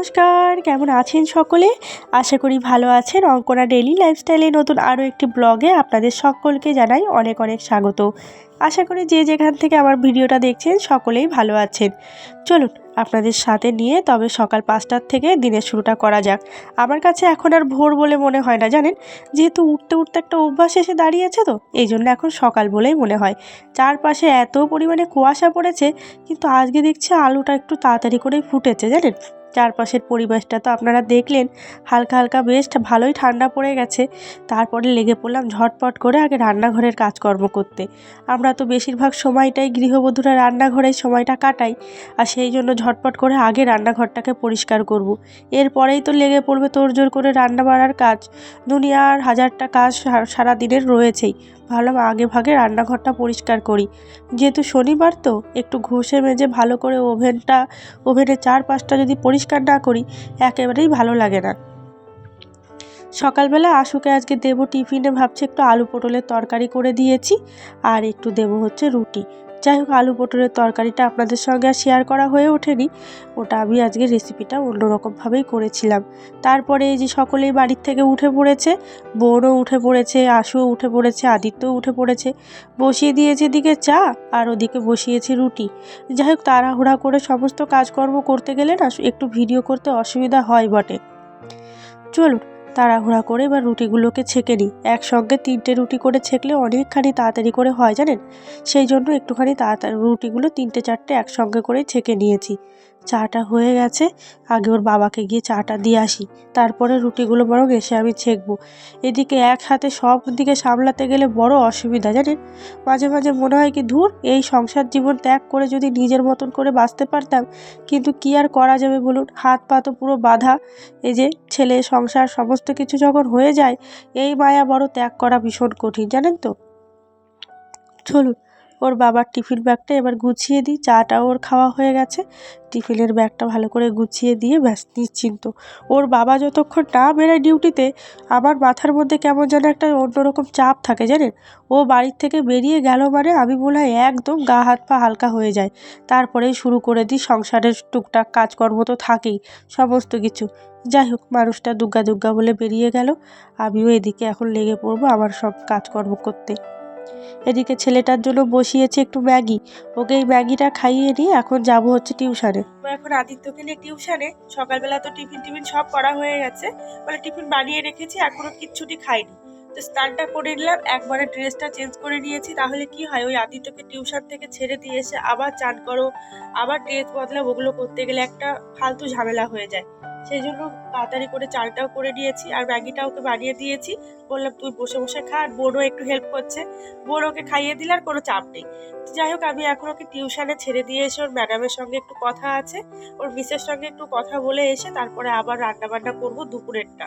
নমস্কার, কেমন আছেন সকলে? আশা করি ভালো আছেন। অঙ্কনা ডেইলি লাইফস্টাইলে নতুন আরও একটি ব্লগে আপনাদের সকলকে জানাই অনেক অনেক স্বাগত। আশা করি যে যেখান থেকে আমার ভিডিওটা দেখছেন সকলেই ভালো আছেন। চলুন আপনাদের সাথে নিয়ে তবে সকাল পাঁচটার থেকে দিনের শুরুটা করা যাক। আমার কাছে এখন আর ভোর বলে মনে হয় না, জানেন? যেহেতু উঠতে উঠতে একটা অভ্যাস এসে দাঁড়িয়েছে তো, এই জন্য এখন সকাল বলেই মনে হয়। চারপাশে এত পরিমাণে কুয়াশা পড়েছে, কিন্তু আজকে দেখছি আলুটা একটু তাড়াতাড়ি করেই ফুটেছে, জানেন? চারপাশের পরিবেশটা তো আপনারা দেখলেন, হালকা হালকা বেশ ভালোই ঠান্ডা পড়ে গেছে। তারপরে লেগে পড়লাম ঝটপট করে আগে রান্নাঘরের কাজকর্ম করতে। আমরা তো বেশিরভাগ সময়টাই গৃহবধূরা রান্নাঘরেই সময়টা কাটাই, আর সেই জন্য ঝটপট করে আগে রান্নাঘরটাকে পরিষ্কার করব। এরপরেই তো লেগে পড়বে তোড়জোড় করে রান্না বাড়ার কাজ। দুনিয়ার হাজারটা কাজ সারা দিনের রয়েছেই। ভাবলাম আগে ভাগে রান্নাঘরটা পরিষ্কার করি। যেহেতু শনিবার তো, একটু ঘষে মেজে ভালো করে ওভেনটা, ওভেনের চারপাশটা যদি পরিষ্কার না করি, একেবারেই ভালো লাগে না। সকালবেলা আশুকে আজকে দেবো টিফিনে ভাবছি একটু আলু পটলের তরকারি করে দিয়েছি, আর একটু দেবো হচ্ছে রুটি। যাই হোক, আলু পটলের তরকারিটা আপনাদের সঙ্গে আর শেয়ার করা হয়ে ওঠেনি। ওটা আমি আজকে রেসিপিটা অন্যরকমভাবেই করেছিলাম। তারপরে এই যে সকলেই বাড়ির থেকে উঠে পড়েছে, বোনও উঠে পড়েছে, আশুও উঠে পড়েছে, আদিত্যও উঠে পড়েছে। বসিয়ে দিয়েছে এদিকে চা, আর ওদিকে বসিয়েছে রুটি। যাই হোক, তাড়াহুড়া করে সমস্ত কাজকর্ম করতে গেলে না, একটু ভিডিও করতে অসুবিধা হয় বটে। চলুন তাড়াহুড়া করে এবার রুটিগুলোকে ছেঁকে নিই। একসঙ্গে তিনটে রুটি করে ছেঁকলে অনেকখানি তাড়াতাড়ি করে হয় জানেন? সেই জন্য একটুখানি তাড়াতাড়ি রুটিগুলো তিনটে চারটে একসঙ্গে করে ছেঁকে নিয়েছি। চাটা হয়ে গেছে, আগে ওর বাবাকে গিয়ে চাটা দিয়ে আসি। তারপরে রুটিগুলো বরং এসে আমি ছেঁকবো। এদিকে এক হাতে সব দিকে সামলাতে গেলে বড় অসুবিধা, জানেন? মাঝে মাঝে মনে হয় কি, ধুর, এই সংসার জীবন ত্যাগ করে যদি নিজের মতন করে বাঁচতে পারতাম, কিন্তু কি আর করা যাবে বলুন? হাত পা তো পুরো বাধা। এই যে ছেলে, সংসার, সমস্ত কিছু যখন হয়ে যায়, এই মায়া বড় ত্যাগ করা ভীষণ কঠিন, জানেন তো? চলুন ওর বাবার টিফিন ব্যাগটা এবার গুছিয়ে দিই চাটাও ওর খাওয়া হয়ে গেছে। টিফিনের ব্যাগটা ভালো করে গুছিয়ে দিয়ে ব্যাস, নিশ্চিন্ত। ওর বাবা যতক্ষণ না বেরোয় ডিউটিতে, আমার মাথার মধ্যে কেমন যেন একটা অন্যরকম চাপ থাকে, জানেন? ও বাড়ির থেকে বেরিয়ে গেল মানে আমি মনে হয় একদম গা হাত পা হালকা হয়ে যায়। তারপরেই শুরু করে দিই, সংসারের টুকটাক কাজকর্ম তো থাকেই, সমস্ত কিছু। যাই হোক, মানুষটা দুগ্গা দুগ্গা বলে বেরিয়ে গেল। আমিও এদিকে এখন লেগে পড়ব আমার সব কাজকর্ম করতে। এদিকে ছেলেটার জন্য বসিয়েছে একটু ম্যাগি। ওকে এই ম্যাগিটা খাইয়ে নিয়ে এখন যাব হচ্ছে টিউশনে। এখন আদিত্যকে নিয়ে টিউশনে। সকালবেলা তো টিফিন টিফিন সব করা হয়ে গেছে। মানে টিফিন বানিয়ে রেখেছি, এখনও কিচ্ছুটি খাইনি। তো স্নানটা করে নিলাম, একবারে ড্রেসটা চেঞ্জ করে নিয়েছি। তাহলে কি হয়, ওই আদিত্যকে টিউশন থেকে ছেড়ে দিয়ে এসে আবার চান করো, আবার ড্রেস বদলা ওগুলো করতে গেলে একটা ফালতু ঝামেলা হয়ে যায়। সেই জন্য তাড়াতাড়ি করে চালটাও করে নিয়েছি আর ম্যাগিটাও ওকে বানিয়ে দিয়েছি। বললাম, তুই বসে বসে খা, আর বোনও একটু হেল্প করছে। বোন ওকে খাইয়ে দিলে আর কোনো চাপ নেই। যাই হোক, আমি এখন ওকে টিউশনে ছেড়ে দিয়ে এসে ওর ম্যাডামের সঙ্গে একটু কথা আছে, ওর মিসের সঙ্গে একটু কথা বলে এসে তারপরে আবার রান্না বান্না করব দুপুরেরটা।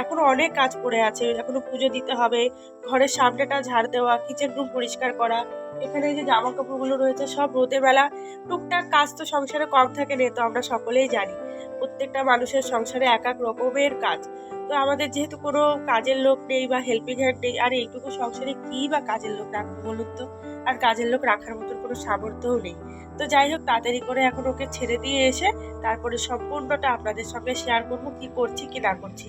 এখনও অনেক কাজ পড়ে আছে, এখনও পুজো দিতে হবে, ঘরের সামনেটা ঝাড় দেওয়া কিচেন রুম পরিষ্কার করা, এখানে যে জামা কাপড়গুলো রয়েছে সব রোদে বেলা, টুকটাক কাজ তো সংসারে কম থাকে নেই তো আমরা সকলেই জানি। প্রত্যেকটা মানুষের সংসারে এক এক রকমের কাজ। তো আমাদের যেহেতু কোনো কাজের লোক নেই বা হেল্পিং হ্যান্ড নেই, আর এইটুকু সংসারে কী বা কাজের লোক রাখব বলুন তো? আর কাজের লোক রাখার মতন কোনো সামর্থ্যও নেই। তো যাই হোক তাড়াতাড়ি করে এখন ওকে ছেড়ে দিয়ে এসে তারপরে সম্পূর্ণটা আপনাদের সঙ্গে শেয়ার করব কি করছি কি না করছি।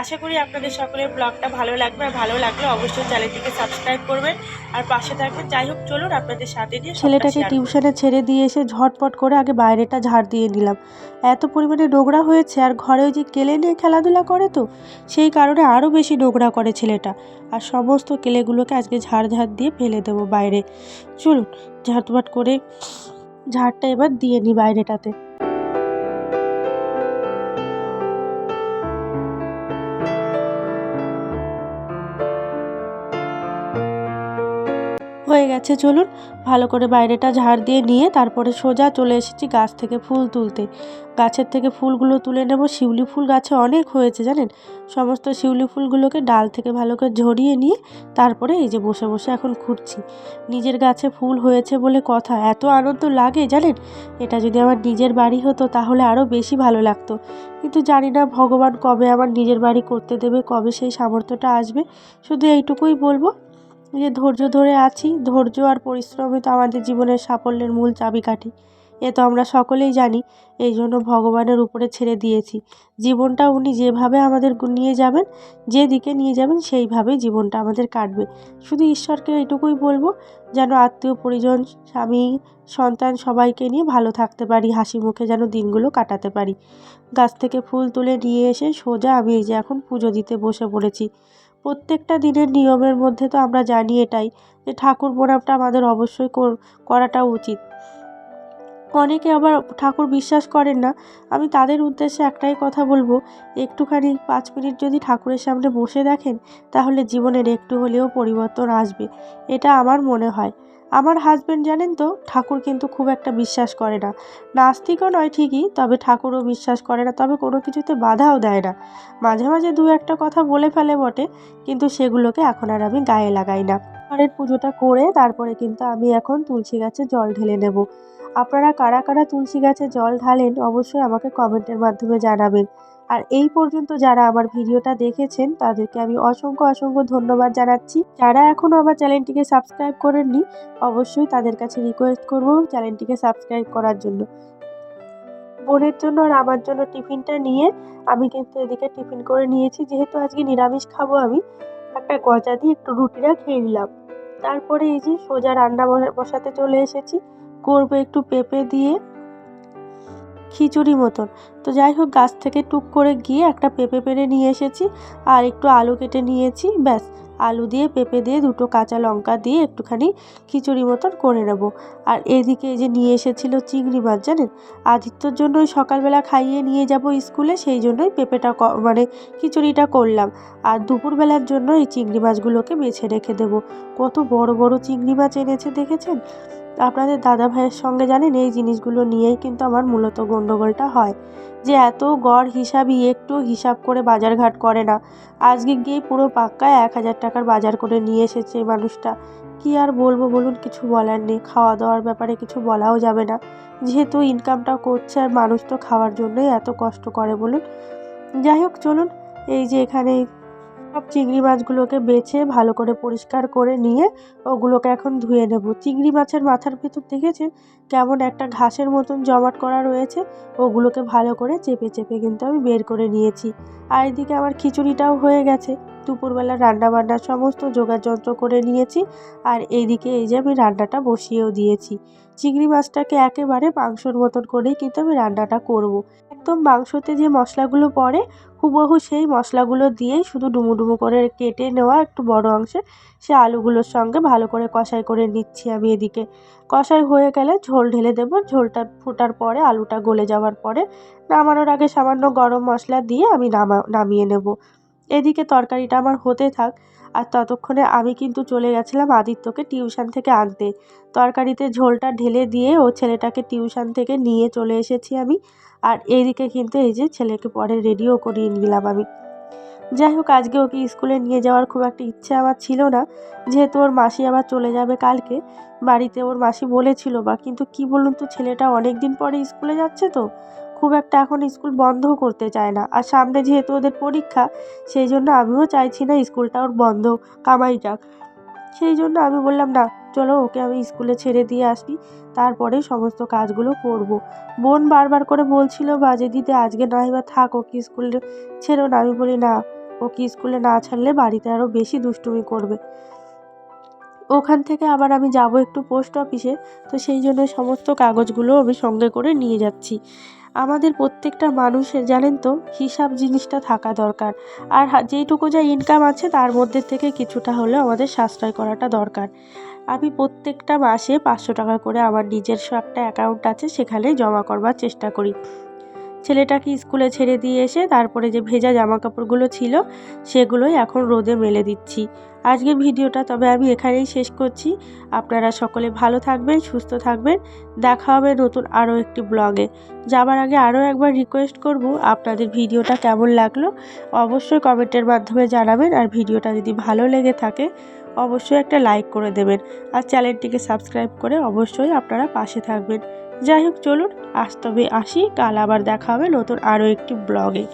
আশা করি আপনাদের সকলের ব্লগটা ভালো লাগবে আর ভালো লাগলে অবশ্যই চ্যানেলটিকে সাবস্ক্রাইব করবেন আর পাশে থাকবেন। যাই হোক চলুন আপনাদের সাথে নিয়ে ছেলেটাকে টিউশনে ছেড়ে দিয়ে এসে ঝটপট করে আগে বাইরেটা ঝাড় দিয়ে নিলাম এত পরিমাণে নোংরা হয়েছে আর ঘরে ওই যে কেলে নিয়ে খেলাধুলা করে তো সেই কারণে আরও বেশি নোংরা করে ছেলেটা। আর সমস্ত কেলেগুলোকে আজকে ঝাড় ঝাড় দিয়ে ফেলে দেবো বাইরে। চলুন ঝাটপাট করে ঝাড়টা এবার দিয়ে নিই বাইরেটাতে। গেছে চলুন। ভালো করে বাইরেটা ঝাড় দিয়ে নিয়ে তারপরে সোজা চলে এসেছি গাছ থেকে ফুল তুলতে। গাছের থেকে ফুলগুলো তুলে নেব। শিউলি ফুল গাছে অনেক হয়েছে, জানেন? সমস্ত শিউলি ফুলগুলোকে ডাল থেকে ভালো করে ঝরিয়ে নিয়ে তারপরে এই যে বসে বসে এখন খুঁড়ছি। নিজের গাছে ফুল হয়েছে বলে কথা, এত আনন্দ লাগে, জানেন? এটা যদি আমার নিজের বাড়ি হতো তাহলে আরও বেশি ভালো লাগতো। কিন্তু জানি না ভগবান কবে আমার নিজের বাড়ি করতে দেবে, কবে সেই সামর্থ্যটা আসবে। শুধু এইটুকুই বলব যে ধৈর্য ধরে আছি, ধৈর্য আর পরিশ্রমই তো আমাদের জীবনের সাফল্যের মূল চাবিকাঠি। এ তো আমরা সকলেই জানি, এই জন্য ভগবানের উপরে ছেড়ে দিয়েছি। জীবনটা উনি যেভাবে আমাদের নিয়ে যাবেন যেদিকে নিয়ে যাবেন, সেইভাবেই জীবনটা আমাদের কাটবে। শুধু ঈশ্বরকে এটুকুই বলব, যেন আত্মীয়, পরিজন, স্বামী, সন্তান সবাইকে নিয়ে ভালো থাকতে পারি, হাসি মুখে যেন দিনগুলো কাটাতে পারি। গাছ থেকে ফুল তুলে নিয়ে এসে সোজা আমি এই যে এখন পুজো দিতে বসে পড়েছি। প্রত্যেকটা দিনের নিয়মের মধ্যে তো আমরা জানি এটাই যে ঠাকুর প্রণামটা আমাদের অবশ্যই কর- করাটা উচিত। অনেকে আবার ঠাকুর বিশ্বাস করেন না। আমি তাদের উদ্দেশ্যে একটাই কথা বলব, একটুখানি পাঁচ মিনিট যদি ঠাকুরের সামনে বসে দেখেন, তাহলে জীবনের একটু হলেও পরিবর্তন আসবে, এটা আমার মনে হয়। আমার হাজব্যান্ড জানেন তো, ঠাকুর কিন্তু খুব একটা বিশ্বাস করে না। নাস্তিকও নয় ঠিকই, তবে ঠাকুরও বিশ্বাস করে না, তবে কোনো কিছুতে বাধাও দেয় না। মাঝে মাঝে দু একটা কথা বলে ফেলে বটে, কিন্তু সেগুলোকে এখন আর আমি গায়ে লাগাই না। ঘরের পুজোটা করে তারপরে কিন্তু আমি এখন তুলসী গাছে জল ঢেলে নেব। আপনারা কারা কারা তুলসী গাছে জল ঢালেন, অবশ্যই আমাকে কমেন্টের মাধ্যমে জানাবেন। আর এই পর্যন্ত যারা আমার ভিডিওটা দেখেছেন, তাদেরকে আমি অসংখ্য অসংখ্য ধন্যবাদ জানাচ্ছি। যারা এখনও আমার চ্যানেলটিকে সাবস্ক্রাইব করেননি, অবশ্যই তাদের কাছে রিকোয়েস্ট করব চ্যানেলটিকে সাবস্ক্রাইব করার জন্য। বোনের জন্য আর আমার জন্য টিফিনটা নিয়ে আমি কিন্তু এদিকে টিফিন করে নিয়েছি। যেহেতু আজকে নিরামিষ খাব আমি, একটা গজা দিয়ে একটু রুটিটা খেয়ে নিলাম। তারপরে এই যে সোজা রান্না বসা- বসাতে চলে এসেছি। করব একটু পেঁপে দিয়ে। খিচুড়ি মতন। তো যাই হোক, গাছ থেকে টুক করে গিয়ে একটা পেঁপে পেরে নিয়ে এসেছি আর একটু আলু কেটে নিয়েছি, ব্যাস। আলু দিয়ে পেঁপে দিয়ে দুটো কাঁচা লঙ্কা দিয়ে একটুখানি খিচুড়ি মতন করে নেব। আর এদিকে যে নিয়ে এসেছিল চিংড়ি মাছ, জানেন? আদিত্যর জন্য ওই সকালবেলা খাইয়ে নিয়ে যাব স্কুলে, সেই জন্যই পেঁপেটা মানে খিচুড়িটা করলাম। আর দুপুরবেলার জন্য এই চিংড়ি মাছগুলোকে বেছে রেখে দেবো। কত বড় বড় চিংড়ি মাছ এনেছে দেখেছেন? আপনাদের দাদা ভাইয়ের সঙ্গে জানেন, এই জিনিসগুলো নিয়েই কিন্তু আমার মূলত গণ্ডগোলটা হয়। যে এত গড় হিসাবই একটু হিসাব করে বাজারঘাট করে না। আজকে গিয়ে পুরো পাক্কায় এক হাজার টাকার বাজার করে নিয়ে এসেছে এই মানুষটা। কি আর বলব বলুন, কিছু বলার নেই। খাওয়া দাওয়ার ব্যাপারে কিছু বলাও যাবে না। যেহেতু ইনকামটা করছে আর মানুষ তো খাওয়ার জন্যই এত কষ্ট করে বলুন। যাই হোক, চলুন। এই যে এখানে সব চিংড়ি মাছগুলোকে বেছে ভালো করে পরিষ্কার করে নিয়ে ওগুলোকে এখন ধুয়ে নেব। চিংড়ি মাছের মাথার ভেতর দেখেছেন কেমন একটা ঘাসের মতন জমাট করা রয়েছে? ওগুলোকে ভালো করে চেপে চেপে কিন্তু আমি বের করে নিয়েছি। আর এদিকে আমার খিচুড়িটাও হয়ে গেছে। দুপুরবেলা রান্না বান্নার সমস্ত জোগাড় যন্ত্র করে নিয়েছি আর এইদিকে এই যে আমি রান্নাটা বসিয়েও দিয়েছি। চিংড়ি মাছটাকে একেবারে মাংসর মতন করেই কিন্তু আমি রান্নাটা করব। একদম মাংসতে যে মশলাগুলো পড়ে, হুবহু সেই মশলাগুলো দিয়েই শুধু ডুমো ডুমো করে কেটে নেওয়া একটু বড় অংশে সে আলুগুলোর সঙ্গে ভালো করে কষাই করে নিচ্ছি আমি এদিকে। কষাই হয়ে গেলে ঝোল ঢেলে দেবো। ঝোলটা ফোটার পরে আলুটা গলে যাওয়ার পরে নামানোর আগে সামান্য গরম মশলা দিয়ে আমি নামা, নামিয়ে নেব। এদিকে তরকারিটা আমার হতে থাক। আর ততক্ষণে আমি কিন্তু চলে গেছিলাম আদিত্যকে টিউশন থেকে আনতে। তরকারিতে ঝোলটা ঢেলে দিয়ে ও ছেলেটাকে টিউশন থেকে নিয়ে চলে এসেছি আমি। আর এইদিকে কিন্তু এই যে ছেলেকে পরে রেডিও করিয়ে নিলাম আমি। যাই হোক, আজকে ওকে স্কুলে নিয়ে যাওয়ার খুব একটা ইচ্ছে আমার ছিল না। যেহেতু ওর মাসি আবার চলে যাবে কালকে, বাড়িতে ওর মাসি বলেছিল বা, কিন্তু কি বলুন তো, ছেলেটা অনেক দিন পরে স্কুলে যাচ্ছে তো। খুব একটা এখন স্কুল বন্ধও করতে চায় না। আর সামনে যেহেতু ওদের পরীক্ষা, সেই জন্য আমিও চাইছি না স্কুলটা ওর বন্ধ কামাই যাক। সেই জন্য আমি বললাম, না, চলো ওকে আমি স্কুলে ছেড়ে দিয়ে আসি, তারপরে সমস্ত কাজগুলো করব। বোন বারবার করে বলছিল, বাজে দিতে, আজকে না এবার থাক, ওকে স্কুলে ছেড়ো না। আমি বলি, না, ওকে স্কুলে না ছাড়লে বাড়িতে আরও বেশি দুষ্টুমি করবে। ওখান থেকে আবার আমি যাব একটু পোস্ট অফিসে, তো সেই জন্য সমস্ত কাগজগুলো আমি সঙ্গে করে নিয়ে যাচ্ছি। আমাদের প্রত্যেকটা মানুষের, জানেন তো, হিসাব জিনিসটা থাকা দরকার। আর যেইটুকু যা ইনকাম আছে, তার মধ্যে থেকে কিছুটা হলেও আমাদের সাশ্রয় করাটা দরকার। আমি প্রত্যেকটা মাসে পাঁচশো টাকা করে আমার নিজস্ব একটা অ্যাকাউন্ট আছে, সেখানে জমা করবার চেষ্টা করি। ছেলেটাকে স্কুলে ছেড়ে দিয়ে এসে তারপরে যে ভেজা জামা কাপড়গুলো ছিল, সেগুলোই এখন রোদে মেলে দিচ্ছি। আজকের ভিডিওটা তবে আমি এখানেই শেষ করছি। আপনারা সকলে ভালো থাকবেন, সুস্থ থাকবেন। দেখা হবে নতুন আরও একটি ব্লগে। যাবার আগে আরও একবার রিকোয়েস্ট করব, আপনাদের ভিডিওটা কেমন লাগল? অবশ্যই কমেন্টের মাধ্যমে জানাবেন আর ভিডিওটা যদি ভালো লেগে থাকে, অবশ্যই একটা লাইক করে দেবেন। আর চ্যানেলটিকে সাবস্ক্রাইব করে অবশ্যই আপনারা পাশে থাকবেন। যাই হোক চলুন আজ তবে আসি কাল আবার দেখা হবে নতুন আরও একটি ব্লগে।